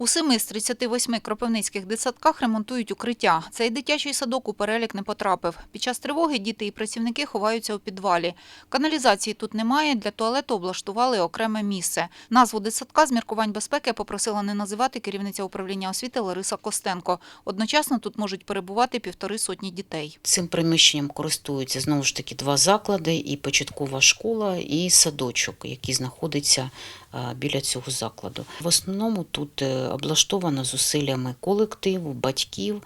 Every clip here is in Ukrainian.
У семи з 38 кропивницьких дитсадках ремонтують укриття. Цей дитячий садок у перелік не потрапив. Під час тривоги діти і працівники ховаються у підвалі. Каналізації тут немає, для туалету облаштували окреме місце. Назву дитсадка з міркувань безпеки попросила не називати керівниця управління освіти Лариса Костенко. Одночасно тут можуть перебувати півтори сотні дітей. Цим приміщенням користуються знову ж таки два заклади: і початкова школа, і садочок, який знаходиться біля цього закладу. В основному тут облаштовано зусиллями колективу, батьків,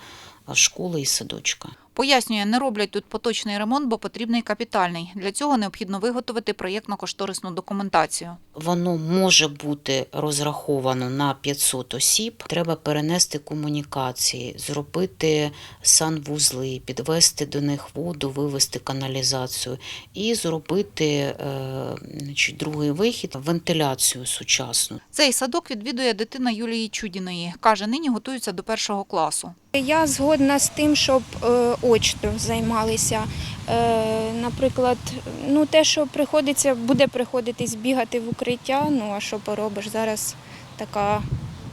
школи і садочка. Пояснює, не роблять тут поточний ремонт, бо потрібний капітальний. Для цього необхідно виготовити проєктно-кошторисну документацію. Воно може бути розраховано на 500 осіб. Треба перенести комунікації, зробити санвузли, підвести до них воду, вивести каналізацію і зробити е, значить, другий вихід вентиляцію сучасну. Цей садок відвідує дитина Юлії Чудіної. Каже, нині готуються до першого класу. Я згодна з тим, щоб е, очно займалися. Е, наприклад, ну те, що приходиться, буде приходитись бігати в укриття. Ну а що поробиш? Зараз така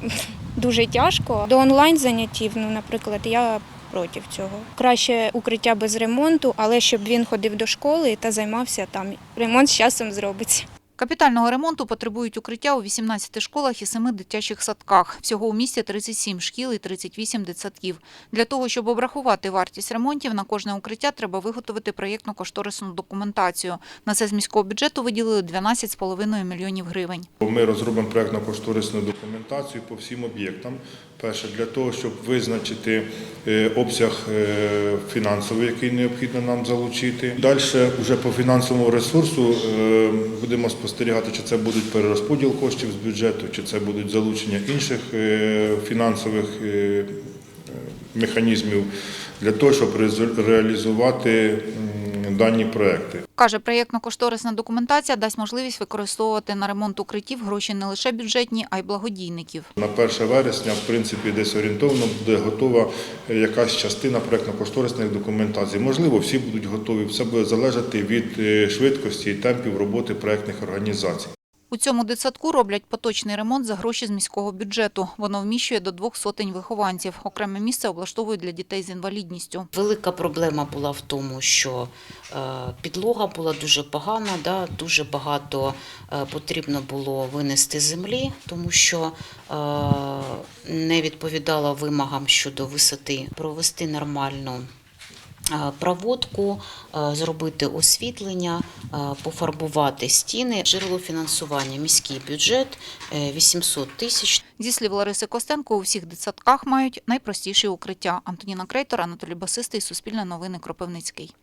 дуже тяжко. До онлайн заняттів, ну, наприклад, я проти цього. Краще укриття без ремонту, але щоб він ходив до школи та займався там. Ремонт з часом зробиться. Капітального ремонту потребують укриття у 18 школах і 7 дитячих садках. Всього у місті 37 шкіл і 38 дитсадків. Для того, щоб обрахувати вартість ремонтів, на кожне укриття треба виготовити проєктно-кошторисну документацію. На це з міського бюджету виділили 12,5 мільйонів гривень. Ми розробимо проєктно-кошторисну документацію по всім об'єктам. Перше, для того, щоб визначити е, обсяг е, фінансовий, який необхідно нам залучити. Далі, вже по фінансовому ресурсу, е, будемо спостерігати, чи це будуть перерозподіл коштів з бюджету, чи це будуть залучення інших е, фінансових е, е, механізмів для того, щоб реалізувати дані проекти. Каже, проєктно-кошторисна документація дасть можливість використовувати на ремонт укриттів гроші не лише бюджетні, а й благодійників. На 1 вересня, в принципі, десь орієнтовно буде готова якась частина проєктно-кошторисних документацій. Можливо, всі будуть готові. Все буде залежати від е, швидкості і темпів роботи проєктних організацій. У цьому дитсадку роблять поточний ремонт за гроші з міського бюджету. Воно вміщує до двох сотень вихованців. Окреме місце облаштовують для дітей з інвалідністю. Велика проблема була в тому, що е, підлога була дуже погана, да, дуже багато е, потрібно було винести землі, тому що е, не відповідала вимогам щодо висоти, провести нормальну. Е, Проводку, е, зробити освітлення, е, пофарбувати стіни. Джерело фінансування міський бюджет е, 800 тисяч. Зі слів Лариси Костенко, у всіх дитсадках мають найпростіші укриття. Антоніна Крейтор, Анатолій Басистий, Суспільне новини, Кропивницький.